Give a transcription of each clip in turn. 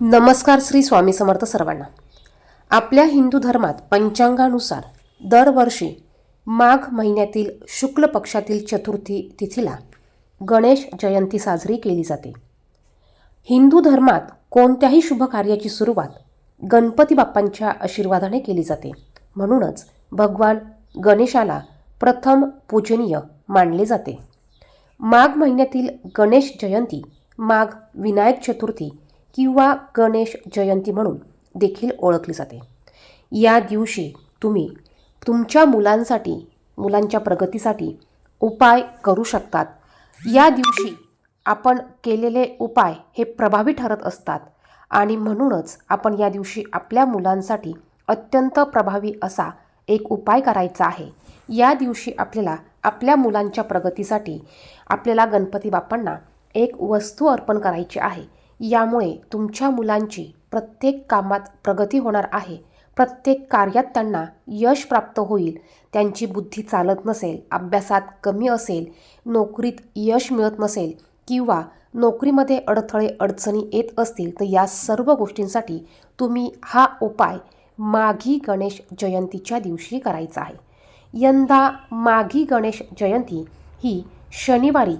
नमस्कार श्री स्वामी समर्थ सर्वांना. आपल्या हिंदू धर्मात पंचांगानुसार दरवर्षी माघ महिन्यातील शुक्ल पक्षातील चतुर्थी तिथीला गणेश जयंती साजरी केली जाते. हिंदू धर्मात कोणत्याही शुभ कार्याची सुरुवात गणपती बाप्पांच्या आशीर्वादाने केली जाते. म्हणूनच भगवान गणेशाला प्रथम पूजनीय मानले जाते. माघ महिन्यातील गणेश जयंती माघ विनायक चतुर्थी किंवा गणेश जयंती म्हणून देखील ओळखली जाते. या दिवशी तुम्ही तुमच्या मुलांसाठी मुलांच्या प्रगतीसाठी उपाय करू शकतात. या दिवशी आपण केलेले उपाय हे प्रभावी ठरत असतात आणि म्हणूनच आपण या दिवशी आपल्या मुलांसाठी अत्यंत प्रभावी असा एक उपाय करायचा आहे. या दिवशी आपल्याला आपल्या मुलांच्या प्रगतीसाठी आपल्याला गणपती बाप्पांना एक वस्तू अर्पण करायची आहे. यामुळे तुमच्या मुलांची प्रत्येक कामात प्रगती होणार आहे. प्रत्येक कार्यात त्यांना यश प्राप्त होईल. त्यांची बुद्धी चालत नसेल अभ्यासात कमी असेल नोकरीत यश मिळत नसेल किंवा नोकरीमध्ये अडथळे अडचणी येत असतील तर या सर्व गोष्टींसाठी तुम्ही हा उपाय माघी गणेश जयंतीच्या दिवशी करायचा आहे. यंदा माघी गणेश जयंती ही शनिवारी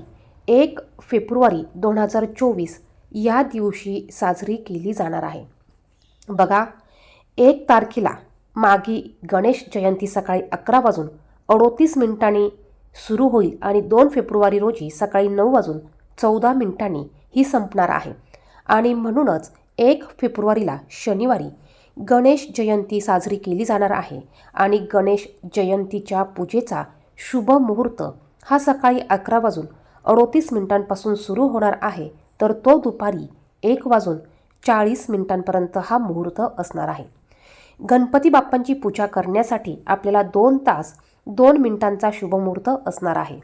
एक फेब्रुवारी दोन हजार चोवीस या दिवशी साजरी केली जाणार आहे. बघा एक तारखेला मागी गणेश जयंती सकाळी अकरा वाजून अडोतीस मिनिटांनी सुरू होईल आणि दोन फेब्रुवारी रोजी सकाळी नऊ वाजून चौदा मिनिटांनी ही संपणार आहे. आणि म्हणूनच एक फेब्रुवारीला शनिवारी गणेश जयंती साजरी केली जाणार आहे आणि गणेश जयंतीच्या पूजेचा शुभ मुहूर्त हा सकाळी अकरा वाजून अडोतीस मिनिटांपासून सुरू होणार आहे तर तो दुपारी एक वाजून चाळीस मिनिटांपर्यंत हा मुहूर्त असणार आहे. गणपती बाप्पांची पूजा करण्यासाठी आपल्याला दोन तास दोन मिनिटांचा शुभमुहूर्त असणार आहे.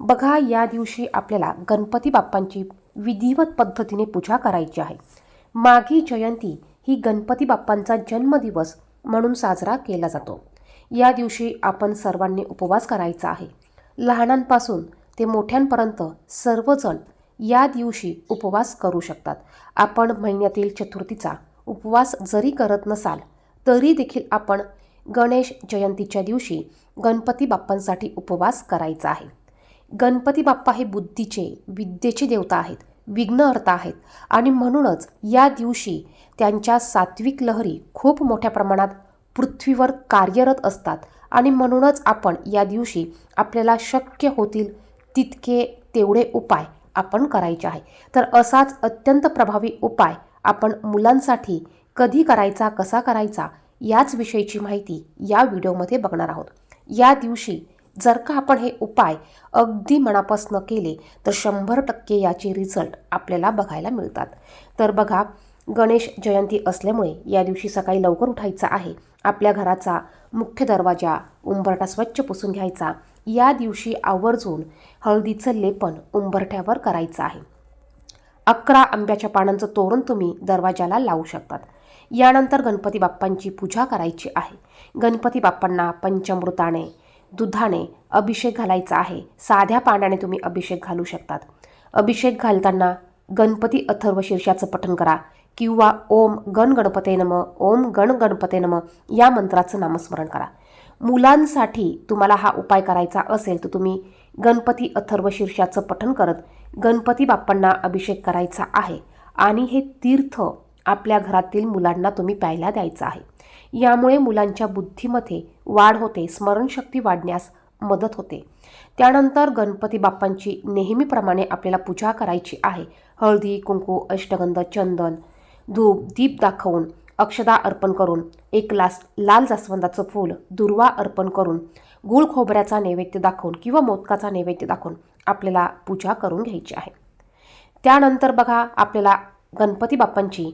बघा या दिवशी आपल्याला गणपती बाप्पांची विधिवत पद्धतीने पूजा करायची आहे. माघी जयंती ही गणपती बाप्पांचा जन्मदिवस म्हणून साजरा केला जातो. या दिवशी आपण सर्वांनी उपवास करायचा आहे. लहानांपासून ते मोठ्यांपर्यंत सर्वजण या दिवशी उपवास करू शकतात. आपण महिन्यातील चतुर्थीचा उपवास जरी करत नसाल तरी देखील आपण गणेश जयंतीच्या दिवशी गणपती बाप्पांसाठी उपवास करायचा आहे. गणपती बाप्पा हे बुद्धीचे विद्येचे देवता आहेत विघ्नहर्ता आहेत आणि म्हणूनच या दिवशी त्यांच्या सात्विक लहरी खूप मोठ्या प्रमाणात पृथ्वीवर कार्यरत असतात आणि म्हणूनच आपण या दिवशी आपल्याला शक्य होतील तितके तेवढे उपाय आपण करायचे आहे. तर असाच अत्यंत प्रभावी उपाय आपण मुलांसाठी कधी करायचा कसा करायचा याच विषयीची माहिती या व्हिडिओमध्ये बघणार आहोत. या दिवशी जर का आपण हे उपाय अगदी मनापासनं केले तर शंभर टक्के याचे रिझल्ट आपल्याला बघायला मिळतात. तर बघा गणेश जयंती असल्यामुळे या दिवशी सकाळी लवकर उठायचं आहे. आपल्या घराचा मुख्य दरवाजा उंबरटा स्वच्छ पुसून घ्यायचा. या दिवशी आवर्जून हळदीचं लेपन उंबरठ्यावर करायचं आहे. अकरा आंब्याच्या पानांचं तोरण तुम्ही दरवाजाला लावू शकतात. यानंतर गणपती बाप्पांची पूजा करायची आहे. गणपती बाप्पांना पंचामृताने दुधाने अभिषेक घालायचा आहे. साध्या पाण्याने तुम्ही अभिषेक घालू शकतात. अभिषेक घालताना गणपती अथर्व शीर्षाचं पठण करा. किंवा ओम गण गणपते नम ओम गण गणपते नम या मंत्राचं नामस्मरण करा. मुलांसाठी तुम्हाला हा उपाय करायचा असेल तर तुम्ही गणपती अथर्व शीर्षाचं पठण करत गणपती बाप्पांना अभिषेक करायचा आहे. आणि हे तीर्थ आपल्या घरातील मुलांना तुम्ही प्यायला द्यायचं आहे. यामुळे मुलांच्या बुद्धीमध्ये वाढ होते स्मरणशक्ती वाढण्यास मदत होते. त्यानंतर गणपती बाप्पांची नेहमीप्रमाणे आपल्याला पूजा करायची आहे. हळदी कुंकू अष्टगंध चंदन धूप दीप दाखवून अक्षदा अर्पण करून एक लास लाल जास्वंदाचं फूल दुर्वा अर्पण करून गुळ खोबऱ्याचा नैवेद्य दाखवून किंवा मोदकाचा नैवेद्य दाखवून आपल्याला पूजा करून घ्यायची आहे. त्यानंतर बघा आपल्याला गणपती बाप्पांची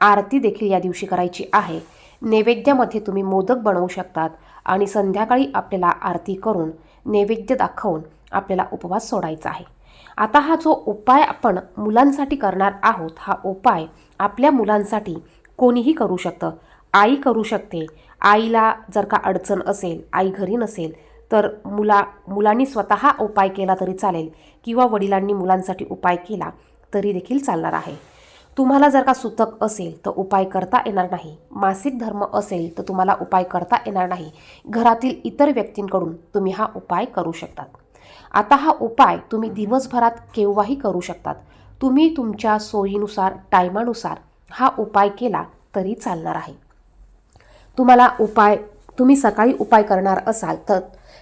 आरती देखील या दिवशी करायची आहे. नैवेद्यामध्ये तुम्ही मोदक बनवू शकतात आणि संध्याकाळी आपल्याला आरती करून नैवेद्य दाखवून आपल्याला उपवास सोडायचा आहे. आता हा जो उपाय आपण मुलांसाठी करणार आहोत हा उपाय आपल्या मुलांसाठी कोणीही करू शकतं. आई करू शकते. आईला जर का अडचण असेल आई घरी नसेल तर मुला मुलांनी स्वतः उपाय केला तरी चालेल किंवा वडिलांनी मुलांसाठी उपाय केला तरी देखील चालणार आहे. तुम्हाला जर का सुतक असेल तर उपाय करता येणार नाही. मासिक धर्म असेल तर तुम्हाला उपाय करता येणार नाही. घरातील इतर व्यक्तींकडून तुम्ही हा उपाय करू शकतात. आता हा उपाय तुम्ही दिवसभरात केव्हाही करू शकतात. तुम्ही तुमच्या सोयीनुसार टायमानुसार हा उपाय केला तरी चालणार आहे. तुम्हाला उपाय तुम्ही सकाळी उपाय करणार असाल तर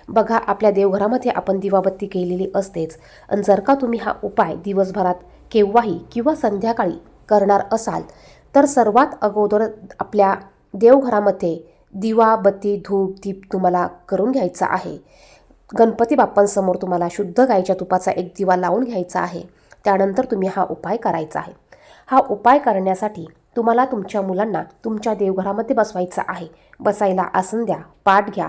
बघा आपल्या देवघरामध्ये आपण दिवाबत्ती केलेली असतेच. आणि जर का तुम्ही हा उपाय दिवसभरात केव्हाही किंवा संध्याकाळी करणार असाल तर सर्वात अगोदर आपल्या देवघरामध्ये दिवा बत्ती धूप दीप तुम्हाला करून घ्यायचा आहे. गणपती बाप्पांसमोर तुम्हाला शुद्ध गाईच्या तुपाचा एक दिवा लावून घ्यायचा आहे. त्यानंतर तुम्ही हा उपाय करायचा आहे. हा उपाय करण्यासाठी तुम्हाला तुमच्या मुलांना तुमच्या देवघरामध्ये बसवायचं आहे. बसायला आसन द्या पाठ घ्या.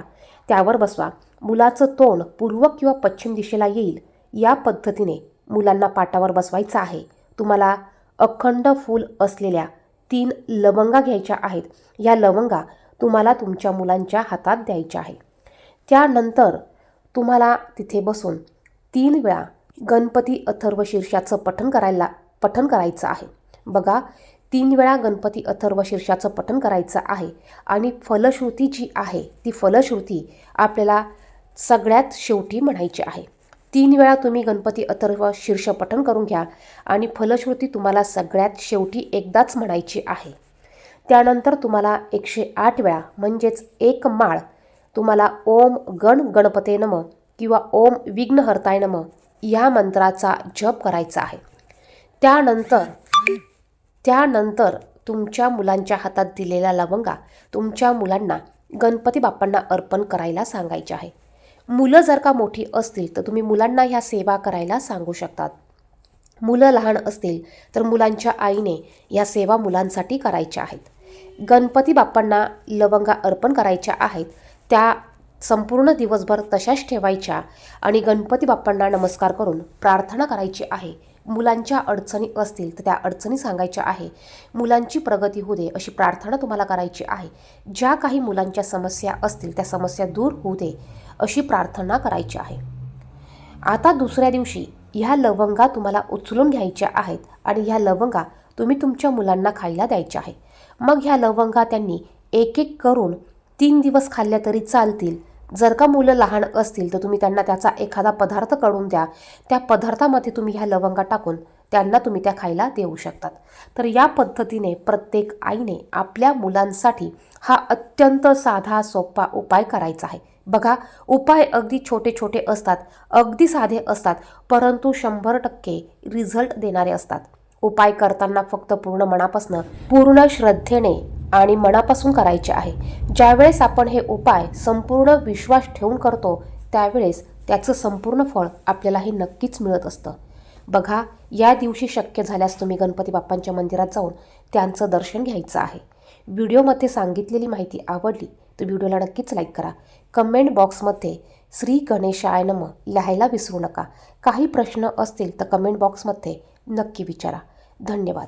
त्यावर बसवा. मुलाचं तोंड पूर्व किंवा पश्चिम दिशेला येईल. या पद्धतीने मुलांना पाटावर बसवायचं आहे. तुम्हाला अखंड फूल असलेल्या तीन लवंगा घ्यायच्या आहेत. या लवंगा तुम्हाला तुमच्या मुलांच्या हातात द्यायच्या आहे त्यानंतर तुम्हाला तिथे बसून तीन वेळा गणपती अथर्व शीर्षाचं पठण करायला पठण करायचं आहे. बघा तीन वेळा गणपती अथर्व शीर्षाचं पठण करायचं आहे. आणि फलश्रुती जी आहे ती फलश्रुती आपल्याला सगळ्यात शेवटी म्हणायची आहे. तीन वेळा तुम्ही गणपती अथर्व शीर्ष पठण करून घ्या आणि फलश्रुती तुम्हाला सगळ्यात शेवटी एकदाच म्हणायची आहे. त्यानंतर तुम्हाला एकशे आठ वेळा म्हणजेच एक माळ तुम्हाला ओम गण गणपते नम किंवा ओम विघ्नहर्ताय नम या मंत्राचा जप करायचा आहे. त्यानंतर त्यानंतर तुमच्या मुलांच्या हातात दिलेला लवंगा तुमच्या मुलांना गणपती बाप्पांना अर्पण करायला सांगायचे आहे. मुलं जर का मोठी असतील तर तुम्ही मुलांना ह्या सेवा करायला सांगू शकतात. मुलं लहान असतील तर मुलांच्या आईने या सेवा मुलांसाठी करायच्या आहेत. गणपती बाप्पांना लवंगा अर्पण करायच्या आहेत त्या संपूर्ण दिवसभर तशाच ठेवायच्या आणि गणपती बाप्पांना नमस्कार करून प्रार्थना करायची आहे. मुलांच्या अडचणी असतील तर त्या अडचणी सांगायच्या आहे. मुलांची प्रगती होऊ दे अशी प्रार्थना तुम्हाला करायची आहे. ज्या काही मुलांच्या समस्या असतील त्या समस्या दूर होऊ दे अशी प्रार्थना करायची आहे. आता दुसऱ्या दिवशी ह्या लवंगा तुम्हाला उचलून घ्यायच्या आहेत आणि ह्या लवंगा तुम्ही तुमच्या मुलांना खायला द्यायच्या आहे. मग ह्या लवंगा त्यांनी एक एक करून तीन दिवस खाल्ल्या तरी चालतील. जर का मुलं लहान असतील तर तुम्ही त्यांना त्याचा एखादा पदार्थ काढून द्या. त्या पदार्थामध्ये तुम्ही ह्या लवंगा टाकून त्यांना तुम्ही त्या खायला देऊ शकतात. तर या पद्धतीने प्रत्येक आईने आपल्या मुलांसाठी हा अत्यंत साधा सोपा उपाय करायचा आहे. बघा उपाय अगदी छोटे छोटे असतात अगदी साधे असतात परंतु शंभर टक्के रिझल्ट देणारे असतात. उपाय करताना फक्त पूर्ण मनापासून पूर्ण श्रद्धेने आणि मनापासून करायचे आहे. ज्यावेळेस आपण हे उपाय संपूर्ण विश्वास ठेवून करतो त्यावेळेस त्याचं संपूर्ण फळ आपल्याला हे नक्कीच मिळत असतं. बघा या दिवशी शक्य झाल्यास तुम्ही गणपती बाप्पांच्या मंदिरात जाऊन त्यांचं दर्शन घ्यायचं आहे. व्हिडिओमध्ये सांगितलेली माहिती आवडली तर व्हिडिओला नक्कीच लाईक करा. कमेंट बॉक्समध्ये श्री गणेशाय नम लिहायला विसरू नका. काही प्रश्न असतील तर कमेंट बॉक्समध्ये नक्की विचारा. धन्यवाद.